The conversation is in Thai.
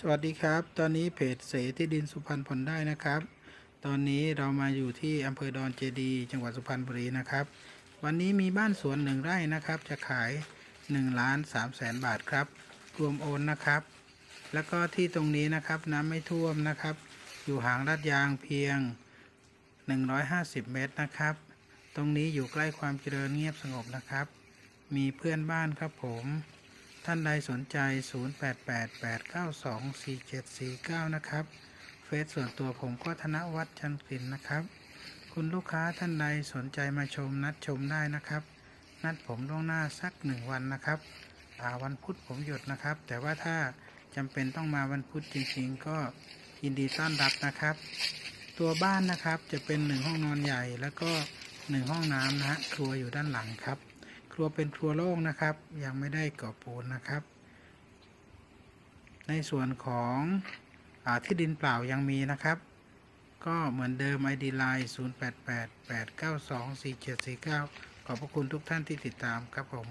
สวัสดีครับ ตอนนี้เพจเสที่ดินสุพรรณผ่อนได้นะครับ ตอนนี้เรามาอยู่ที่อำเภอดอนเจดี จังหวัดสุพรรณบุรีนะครับ วันนี้มีบ้านสวนหนึ่งไร่นะครับ จะขาย1ล้าน3แสนบาทครับ รวมโอนนะครับ แล้วก็ที่ตรงนี้นะครับน้ำไม่ท่วมนะครับ อยู่ห่างลาดยางเพียง 150 เมตรนะครับ ตรงนี้อยู่ใกล้ความเจริญเงียบสงบนะครับ มีเพื่อนบ้านครับผม ท่านใดสนใจ 0888924749 นะครับ เฟซส่วนตัวผมก็ธนวัฒน์ชันกลิ่นนะครับ คุณลูกค้าท่านใดสนใจมาชมนัดชมได้นะครับ นัดผมล่วงหน้าสักหนึ่งวันนะครับวันพุธผมหยุดนะครับ แต่ว่าถ้าจำเป็นต้องมาวันพุธจริงๆ ก็ยินดีต้อนรับนะครับ ตัวบ้านนะครับจะเป็นหนึ่งห้องนอนใหญ่แล้วก็หนึ่งห้องน้ำนะฮะครัวอยู่ด้านหลังครับ ครัวเป็นครัวโล่งนะครับ ยังไม่ได้ก่อปูนนะครับ ในส่วนของอที่ดินเปล่ายังมีนะครับ ก็เหมือนเดิม ID Line 0888924749 ขอบพระคุณทุกท่านที่ติดตามครับผม